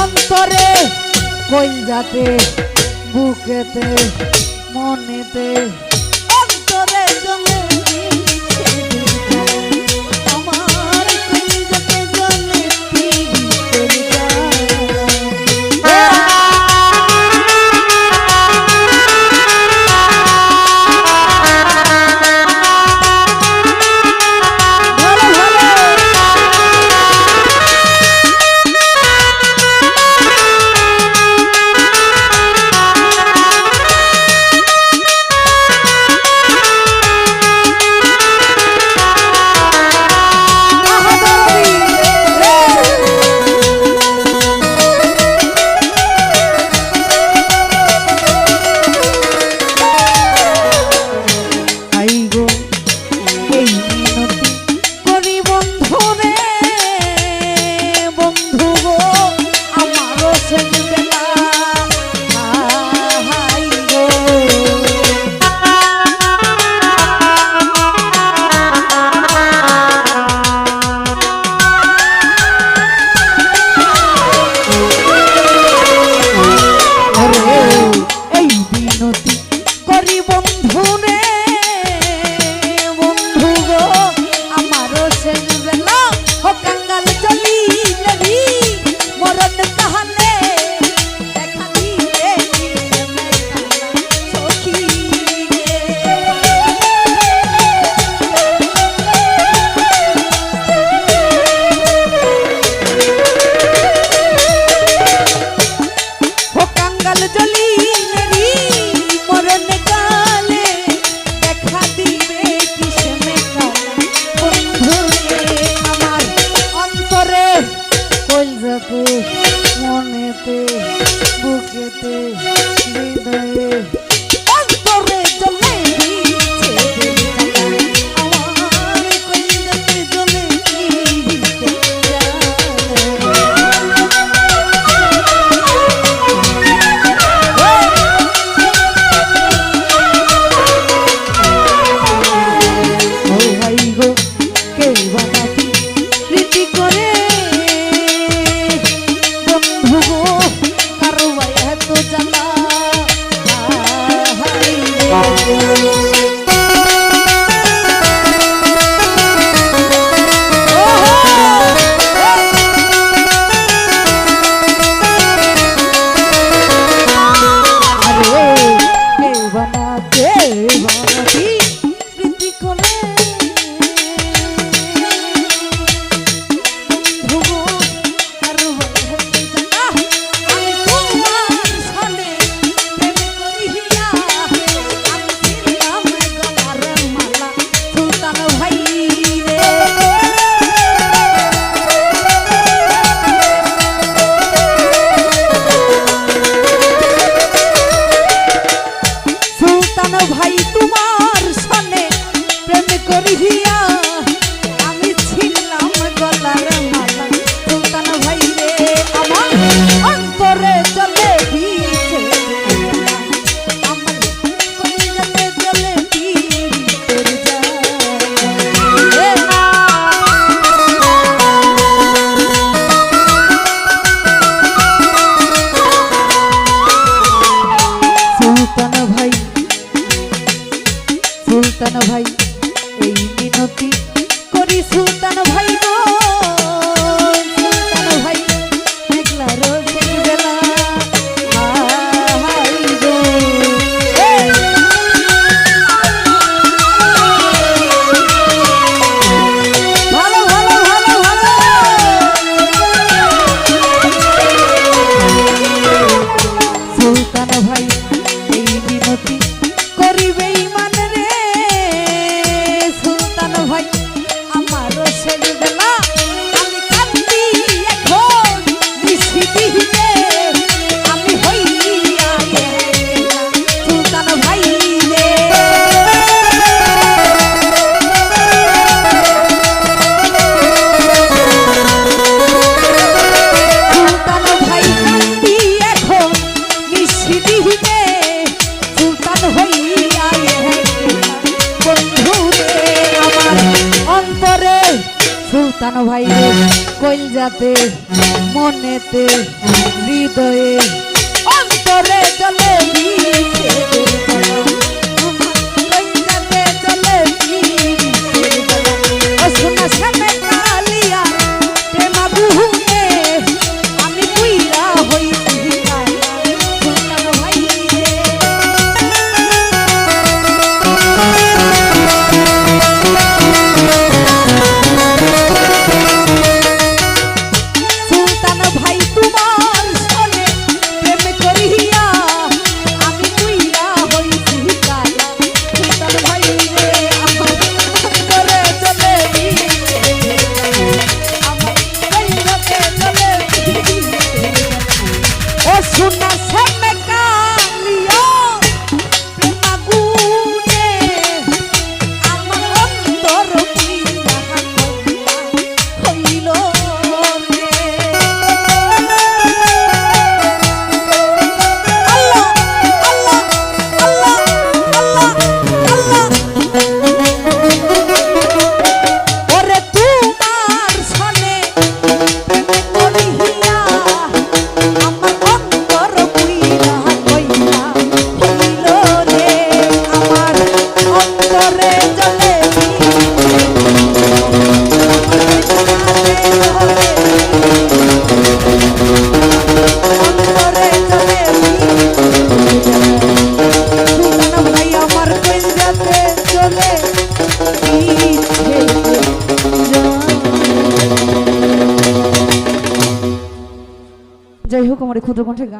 অন্তরে কই যাতে বুকেতে মনেতে Thank you. জানো ভাই কইল যাতে মনেতে হৃদয়ে অন্তরে জ্বলে দিয়ে ক্ষুদ্র কণ্ঠে